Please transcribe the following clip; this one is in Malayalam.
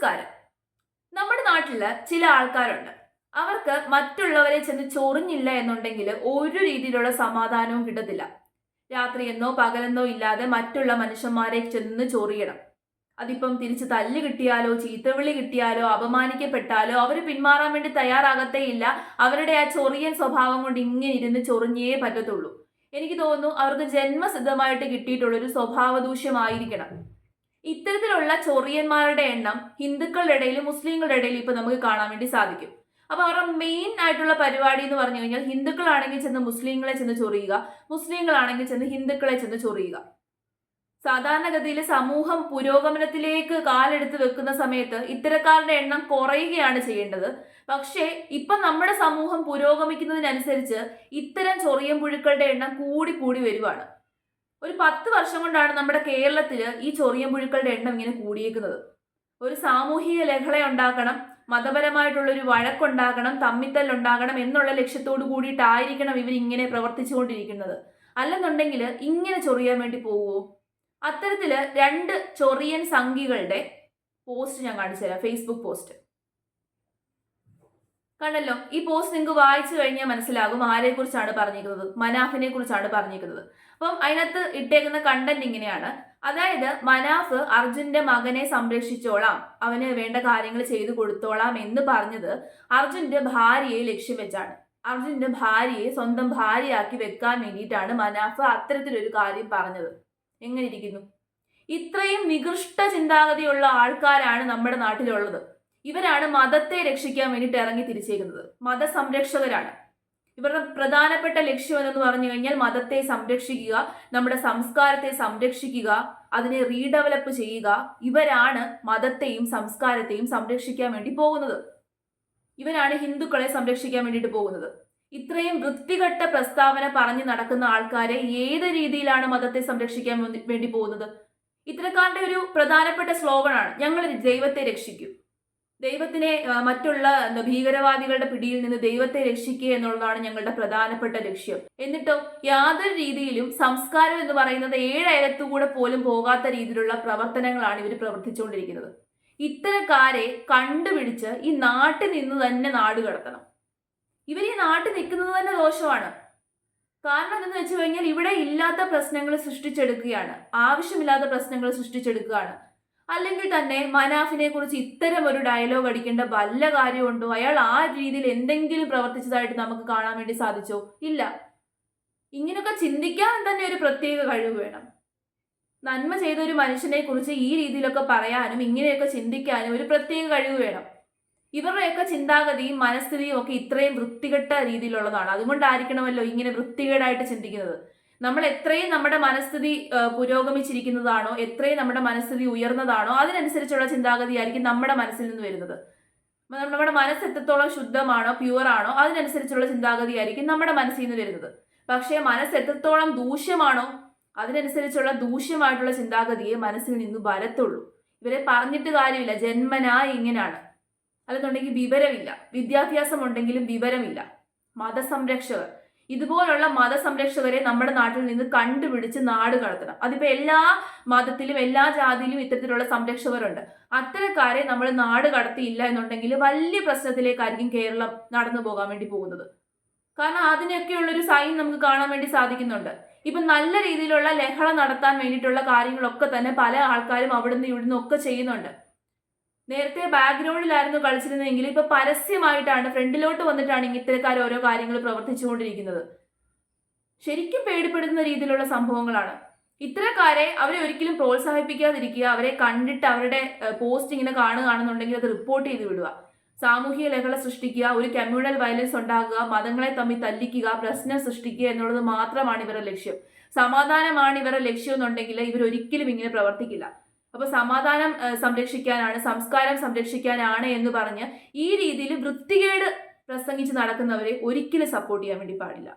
നമസ്കാരം. നമ്മുടെ നാട്ടിൽ ചില ആൾക്കാരുണ്ട്. അവർക്ക് മറ്റുള്ളവരെ ചെന്ന് ചൊറിഞ്ഞില്ല എന്നുണ്ടെങ്കിൽ ഒരു രീതിയിലുള്ള സമാധാനവും കിട്ടത്തില്ല. രാത്രിയെന്നോ പകലെന്നോ ഇല്ലാതെ മറ്റുള്ള മനുഷ്യന്മാരെ ചെന്ന് ചൊറിയണം. അതിപ്പം തിരിച്ച് തല്ല് കിട്ടിയാലോ ചീത്തവിളി കിട്ടിയാലോ അപമാനിക്കപ്പെട്ടാലോ അവർ പിന്മാറാൻ വേണ്ടി തയ്യാറാകത്തേ ഇല്ല അവരുടെ ആ ചൊറിയൻ സ്വഭാവം കൊണ്ട് ഇങ്ങനെ ഇരുന്ന് ചൊറിഞ്ഞേ പറ്റത്തുള്ളൂ. എനിക്ക് തോന്നുന്നു അവർക്ക് ജന്മസിദ്ധമായിട്ട് കിട്ടിയിട്ടുള്ളൊരു സ്വഭാവ ദൂഷ്യമായിരിക്കണം ഇത്തരത്തിലുള്ള ചൊറിയന്മാരുടെ എണ്ണം ഹിന്ദുക്കളുടെ ഇടയിലും മുസ്ലിങ്ങളുടെ ഇടയിലും ഇപ്പൊ നമുക്ക് കാണാൻ വേണ്ടി സാധിക്കും. അപ്പൊ അവരുടെ മെയിൻ ആയിട്ടുള്ള പരിപാടി എന്ന് പറഞ്ഞു കഴിഞ്ഞാൽ ഹിന്ദുക്കളാണെങ്കിൽ ചെന്ന് മുസ്ലിങ്ങളെ ചെന്ന് ചൊറിയുക മുസ്ലിങ്ങളാണെങ്കിൽ ചെന്ന് ഹിന്ദുക്കളെ ചെന്ന് ചൊറിയുക. സാധാരണഗതിയിൽ സമൂഹം പുരോഗമനത്തിലേക്ക് കാലെടുത്ത് വെക്കുന്ന സമയത്ത് ഇത്തരക്കാരുടെ എണ്ണം കുറയുകയാണ് ചെയ്യേണ്ടത്. പക്ഷേ ഇപ്പൊ നമ്മുടെ സമൂഹം പുരോഗമിക്കുന്നതിനനുസരിച്ച് ഇത്തരം ചൊറിയം പുഴുക്കളുടെ എണ്ണം കൂടി കൂടി വരുവാണ്. ഒരു പത്ത് വർഷം കൊണ്ടാണ് നമ്മുടെ കേരളത്തിൽ ഈ ചൊറിയൻ പുഴുക്കളുടെ എണ്ണം ഇങ്ങനെ കൂടിയേക്കുന്നത്. ഒരു സാമൂഹിക ലഹള ഉണ്ടാക്കണം മതപരമായിട്ടുള്ള ഒരു വഴക്കുണ്ടാകണം തമ്മിത്തല്ലുണ്ടാകണം എന്നുള്ള ലക്ഷ്യത്തോടു കൂടിയിട്ടായിരിക്കണം ഇവർ ഇങ്ങനെ പ്രവർത്തിച്ചുകൊണ്ടിരിക്കുന്നത്. അല്ലെന്നുണ്ടെങ്കിൽ ഇങ്ങനെ ചൊറിയാൻ വേണ്ടി പോവുമോ അത്തരത്തിൽ രണ്ട് ചൊറിയൻ സംഘികളുടെ പോസ്റ്റ് ഞാൻ കാണിച്ചു തരാം. Facebook post. കണ്ടല്ലോ? ഈ പോസ്റ്റ് നിങ്ങൾക്ക് വായിച്ചു കഴിഞ്ഞാൽ മനസ്സിലാകും ആരെ കുറിച്ചാണ് പറഞ്ഞിരിക്കുന്നത്. മനാഫിനെ കുറിച്ചാണ് പറഞ്ഞിരിക്കുന്നത്. അപ്പം അതിനകത്ത് ഇട്ടേക്കുന്ന കണ്ടന്റ് ഇങ്ങനെയാണ്. അതായത് മനാഫ് അർജുന്റെ മകനെ സംരക്ഷിച്ചോളാം. അവന് വേണ്ട കാര്യങ്ങൾ ചെയ്തു കൊടുത്തോളാം എന്ന് പറഞ്ഞത് അർജുന്റെ ഭാര്യയെ ലക്ഷ്യം വെച്ചാണ്. അർജുന്റെ ഭാര്യയെ സ്വന്തം ഭാര്യയാക്കി വെക്കാൻ വേണ്ടിയിട്ടാണ് മനാഫ് അത്തരത്തിലൊരു കാര്യം പറഞ്ഞത്. എങ്ങനെ ഇരിക്കുന്നു? ഇത്രയും നികൃഷ്ട ചിന്താഗതിയുള്ള ആൾക്കാരാണ് നമ്മുടെ നാട്ടിലുള്ളത്. ഇവരാണ് മതത്തെ രക്ഷിക്കാൻ വേണ്ടിയിട്ട് ഇറങ്ങി തിരിച്ചേക്കുന്നത്. മതസംരക്ഷകരാണ്. ഇവരുടെ പ്രധാനപ്പെട്ട ലക്ഷ്യം എന്ന് പറഞ്ഞു കഴിഞ്ഞാൽ മതത്തെ സംരക്ഷിക്കുക നമ്മുടെ സംസ്കാരത്തെ സംരക്ഷിക്കുക അതിനെ റീഡെവലപ്പ് ചെയ്യുക. ഇവരാണ് മതത്തെയും സംസ്കാരത്തെയും സംരക്ഷിക്കാൻ വേണ്ടി പോകുന്നത്. ഇവരാണ് ഹിന്ദുക്കളെ സംരക്ഷിക്കാൻ വേണ്ടിയിട്ട് പോകുന്നത്. ഇത്രയും വൃത്തികെട്ട പ്രസ്താവന പറഞ്ഞു നടക്കുന്ന ആൾക്കാരെ ഏത് രീതിയിലാണ് മതത്തെ സംരക്ഷിക്കാൻ വേണ്ടി പോകുന്നത്? ഇത്തരക്കാരുടെ ഒരു പ്രധാനപ്പെട്ട സ്ലോഗനാണ് ഞങ്ങൾ ദൈവത്തെ രക്ഷിക്കും. ദൈവത്തിനെ മറ്റുള്ള ഭീകരവാദികളുടെ പിടിയിൽ നിന്ന് ദൈവത്തെ രക്ഷിക്കുക എന്നുള്ളതാണ് ഞങ്ങളുടെ പ്രധാനപ്പെട്ട ലക്ഷ്യം. എന്നിട്ടോ യാതൊരു രീതിയിലും സംസ്കാരം എന്ന് പറയുന്നത് ഏഴയലത്തുകൂടെ പോലും പോകാത്ത രീതിയിലുള്ള പ്രവർത്തനങ്ങളാണ് ഇവർ പ്രവർത്തിച്ചുകൊണ്ടിരിക്കുന്നത്. ഇത്തരക്കാരെ കണ്ടുപിടിച്ച് ഈ നാട്ടിൽ നിന്ന് തന്നെ നാട് കടത്തണം. ഇവർ ഈ നാട്ടിൽ നിൽക്കുന്നത് തന്നെ ദോഷമാണ്. കാരണം എന്തെന്ന് വെച്ച് കഴിഞ്ഞാൽ ഇവിടെ ഇല്ലാത്ത പ്രശ്നങ്ങൾ സൃഷ്ടിച്ചെടുക്കുകയാണ്. ആവശ്യമില്ലാത്ത പ്രശ്നങ്ങൾ സൃഷ്ടിച്ചെടുക്കുകയാണ്. അല്ലെങ്കിൽ തന്നെ മനാഫിനെ കുറിച്ച് ഇത്തരം ഒരു ഡയലോഗ് അടിക്കേണ്ട വല്ല കാര്യമുണ്ടോ? അയാൾ ആ രീതിയിൽ എന്തെങ്കിലും പ്രവർത്തിച്ചതായിട്ട് നമുക്ക് കാണാൻ വേണ്ടി സാധിച്ചോ? ഇല്ല. ഇങ്ങനെയൊക്കെ ചിന്തിക്കാൻ തന്നെ ഒരു പ്രത്യേക കഴിവ് വേണം. നന്മ ചെയ്ത ഒരു മനുഷ്യനെ കുറിച്ച് ഈ രീതിയിലൊക്കെ പറയാനും ഇങ്ങനെയൊക്കെ ചിന്തിക്കാനും ഒരു പ്രത്യേക കഴിവ് വേണം. ഇവരുടെയൊക്കെ ചിന്താഗതിയും മനസ്ഥിതിയും ഒക്കെ ഇത്രയും വൃത്തികെട്ട രീതിയിലുള്ളതാണ്. അതുകൊണ്ടായിരിക്കണമല്ലോ ഇങ്ങനെ വൃത്തികേടായിട്ട് ചിന്തിക്കുന്നത്. നമ്മൾ എത്രയും നമ്മുടെ മനസ്ഥിതി പുരോഗമിച്ചിരിക്കുന്നതാണോ എത്രയും നമ്മുടെ മനസ്ഥിതി ഉയർന്നതാണോ അതിനനുസരിച്ചുള്ള ചിന്താഗതി ആയിരിക്കും നമ്മുടെ മനസ്സിൽ നിന്ന് വരുന്നത്. നമ്മുടെ മനസ്സ് എത്രത്തോളം ശുദ്ധമാണോ പ്യുവർ ആണോ അതിനനുസരിച്ചുള്ള ചിന്താഗതി ആയിരിക്കും നമ്മുടെ മനസ്സിൽ നിന്ന് വരുന്നത്. പക്ഷേ മനസ്സ് എത്രത്തോളം ദൂഷ്യമാണോ അതിനനുസരിച്ചുള്ള ദൂഷ്യമായിട്ടുള്ള ചിന്താഗതിയെ മനസ്സിൽ നിന്ന് വരത്തുള്ളൂ. ഇവരെ പറഞ്ഞിട്ട് കാര്യമില്ല ജന്മനാ ഇങ്ങനെയാണ്. അല്ലെന്നുണ്ടെങ്കിൽ വിവരമില്ല. വിദ്യാഭ്യാസം ഉണ്ടെങ്കിലും വിവരമില്ല. മതസംരക്ഷകർ ഇതുപോലുള്ള മതസംരക്ഷകരെ നമ്മുടെ നാട്ടിൽ നിന്ന് കണ്ടുപിടിച്ച് നാട് കടത്തണം. അതിപ്പോൾ എല്ലാ മതത്തിലും എല്ലാ ജാതിയിലും ഇത്തരത്തിലുള്ള സംരക്ഷകരുണ്ട്. അത്തരക്കാരെ നമ്മൾ നാട് കടത്തിയില്ല എന്നുണ്ടെങ്കിൽ വലിയ പ്രശ്നത്തിലേക്കായിരിക്കും കേരളം നടന്നു പോകാൻ വേണ്ടി പോകുന്നത്. കാരണം അതിനൊക്കെയുള്ളൊരു സൈൻ നമുക്ക് കാണാൻ വേണ്ടി സാധിക്കുന്നുണ്ട്. ഇപ്പൊ നല്ല രീതിയിലുള്ള ലഹള നടത്താൻ വേണ്ടിയിട്ടുള്ള കാര്യങ്ങളൊക്കെ തന്നെ പല ആൾക്കാരും അവിടുന്ന് ഇവിടുന്ന് ഒക്കെ ചെയ്യുന്നുണ്ട്. നേരത്തെ ബാക്ക്ഗ്രൗണ്ടിലായിരുന്നു കളിച്ചിരുന്നതെങ്കിൽ ഇപ്പൊ പരസ്യമായിട്ടാണ് ഫ്രണ്ടിലോട്ട് വന്നിട്ടാണ് ഇത്തരക്കാർ ഓരോ കാര്യങ്ങൾ പ്രവർത്തിച്ചുകൊണ്ടിരിക്കുന്നത്. ശരിക്കും പേടിപ്പെടുത്തുന്ന രീതിയിലുള്ള സംഭവങ്ങളാണ്. ഇത്തരക്കാരെ അവരെ ഒരിക്കലും പ്രോത്സാഹിപ്പിക്കാതിരിക്കുക അവരെ കണ്ടിട്ട് അവരുടെ പോസ്റ്റ് ഇങ്ങനെ കാണുകയാണെന്നുണ്ടെങ്കിൽ അത് റിപ്പോർട്ട് ചെയ്ത് വിടുക. സാമൂഹിക ലഹള സൃഷ്ടിക്കുക ഒരു കമ്മ്യൂണൽ വയലൻസ് ഉണ്ടാക്കുക മതങ്ങളെ തമ്മിൽ തല്ലിക്കുക പ്രശ്നം സൃഷ്ടിക്കുക എന്നുള്ളത് മാത്രമാണ് ഇവരുടെ ലക്ഷ്യം. സമാധാനമാണ് ഇവരുടെ ലക്ഷ്യം എന്നുണ്ടെങ്കിൽ ഇവരൊരിക്കലും ഇങ്ങനെ പ്രവർത്തിക്കില്ല. അപ്പൊ സമാധാനം സംരക്ഷിക്കാനാണ് സംസ്കാരം സംരക്ഷിക്കാനാണ് എന്ന് പറഞ്ഞ് ഈ രീതിയിൽ വൃത്തികേട് പ്രസംഗിച്ച് നടക്കുന്നവരെ ഒരിക്കലും സപ്പോർട്ട് ചെയ്യാൻ വേണ്ടി പാടില്ല.